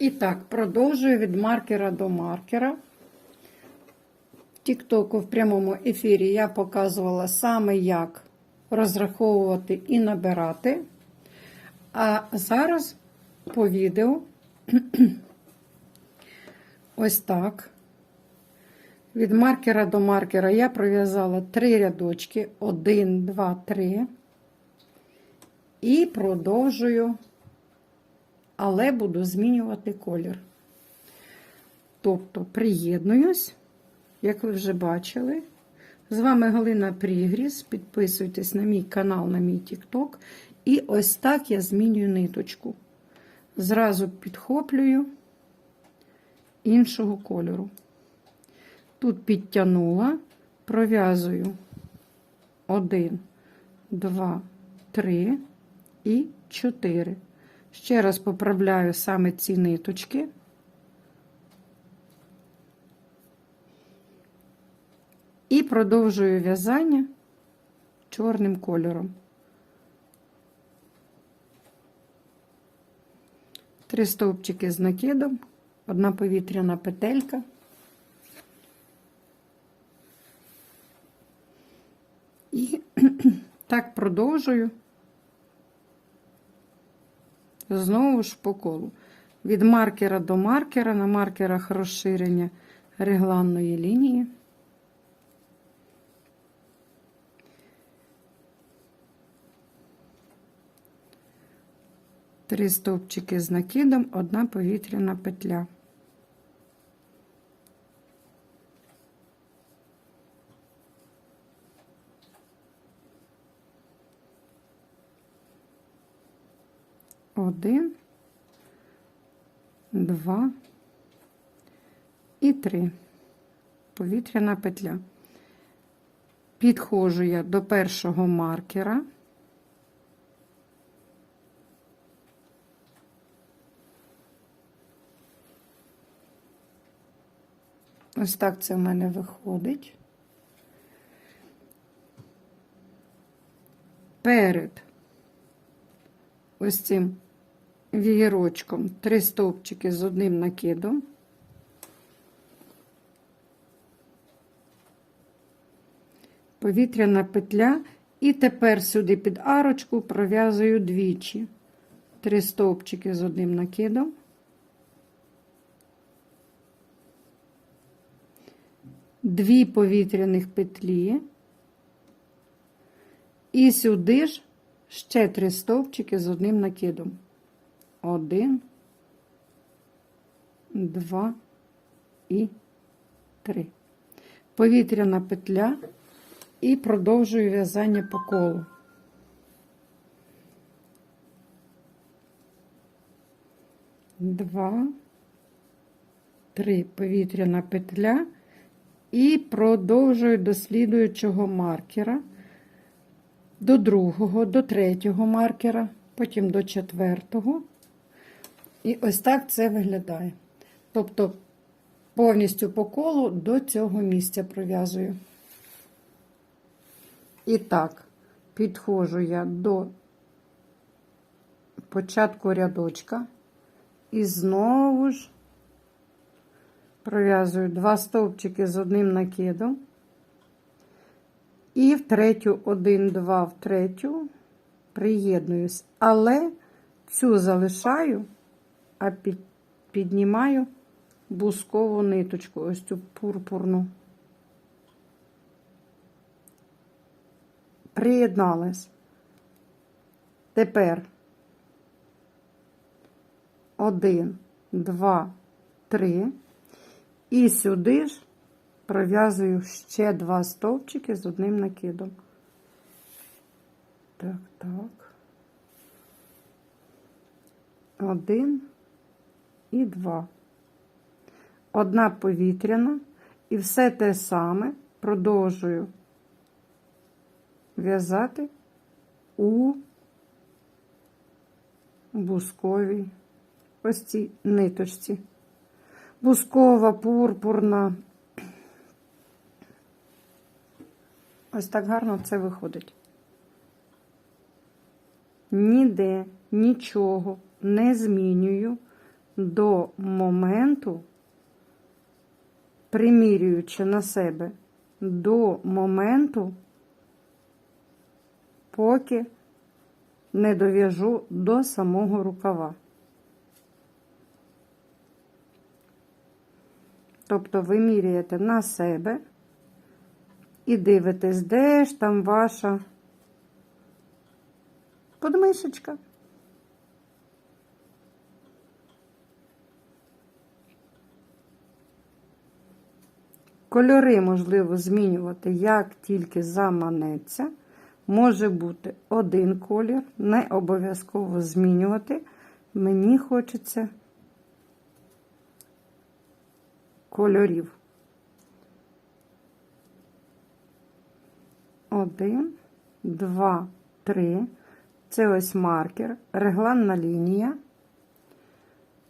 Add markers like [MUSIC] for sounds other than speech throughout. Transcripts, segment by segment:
І так, продовжую від маркера до маркера. В Тіктоку в прямому ефірі я показувала саме, як розраховувати і набирати. А зараз по відео [CLEARS THROAT] ось так. Від маркера до маркера я пров'язала три рядочки: 1, 2, 3. І продовжую але буду змінювати колір. Тобто приєднуюсь, як ви вже бачили. З вами Галина Прігріс. Підписуйтесь на мій канал, на мій TikTok. І ось так я змінюю ниточку. Зразу підхоплюю іншого кольору. Тут підтягнула, пров'язую 1, 2, 3 і 4. Ще раз поправляю саме ці ниточки. І продовжую в'язання чорним кольором. Три стовпчики з накидом, одна повітряна петелька. І [CLEARS THROAT] так продовжую. Знову ж по колу. Від маркера до маркера на маркерах розширення регланної лінії. Три стовпчики з накидом, одна повітряна петля. Один, два і три. Повітряна петля. Підходжу я до першого маркера. Ось так це в мене виходить. Перед ось цим вігірочком три стовпчики з одним накидом. Повітряна петля, і тепер сюди під арочку пров'язую двічі. Три стовпчики з одним накидом. Дві повітряних петлі. І сюди ж ще три стовпчики з одним накидом. Один, два і три. Повітряна петля і продовжую в'язання по колу. Два, три повітряна петля і продовжую до слідуючого маркера до другого, до третього маркера, потім до четвертого. І ось так це виглядає. Тобто, повністю по колу до цього місця пров'язую. І так, підходжу я до початку рядочка і знову ж пров'язую два стовпчики з одним накидом. І в третю, один, два, в третю приєднуюсь. Але цю залишаю, а під, піднімаю бускову ниточку, ось цю пурпурну. Приєдналась. Тепер один, два, три. І сюди ж пров'язую ще два стовпчики з одним накидом. Так, так. Один і два. Одна повітряна, і все те саме продовжую в'язати у бусковій ось цій ниточці. Бускова, пурпурна. Ось так гарно це виходить. Ніде нічого не змінюю, до моменту, примірюючи на себе до моменту, поки не дов'яжу до самого рукава. Тобто ви міряєте на себе і дивитесь, де ж там ваша подмишечка. Кольори можливо змінювати як тільки заманеться. Може бути один колір, не обов'язково змінювати. Мені хочеться кольорів. Один, два, три. Це ось маркер, регланна лінія.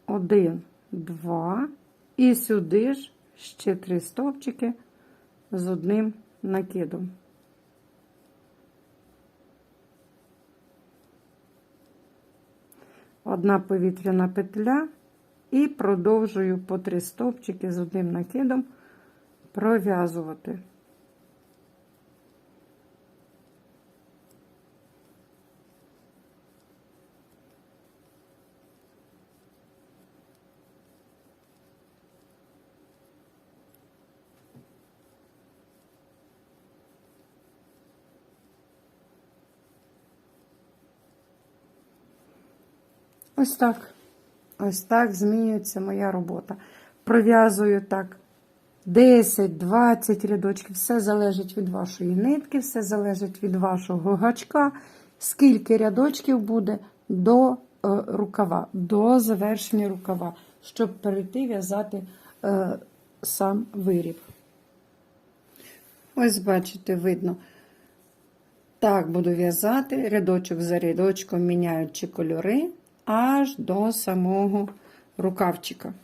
Один, два. І сюди ж ще три стовпчики з одним накидом. Одна повітряна петля і продовжую по три стовпчики з одним накидом пров'язувати. Ось так. Ось так змінюється моя робота. Пров'язую так 10-20 рядочків. Все залежить від вашої нитки, все залежить від вашого гачка. Скільки рядочків буде до е, рукава, до завершення рукава, щоб перейти в'язати е, сам виріб. Ось, бачите, видно. Так буду в'язати рядочок за рядочком, міняючи кольори аж до самого рукавчика.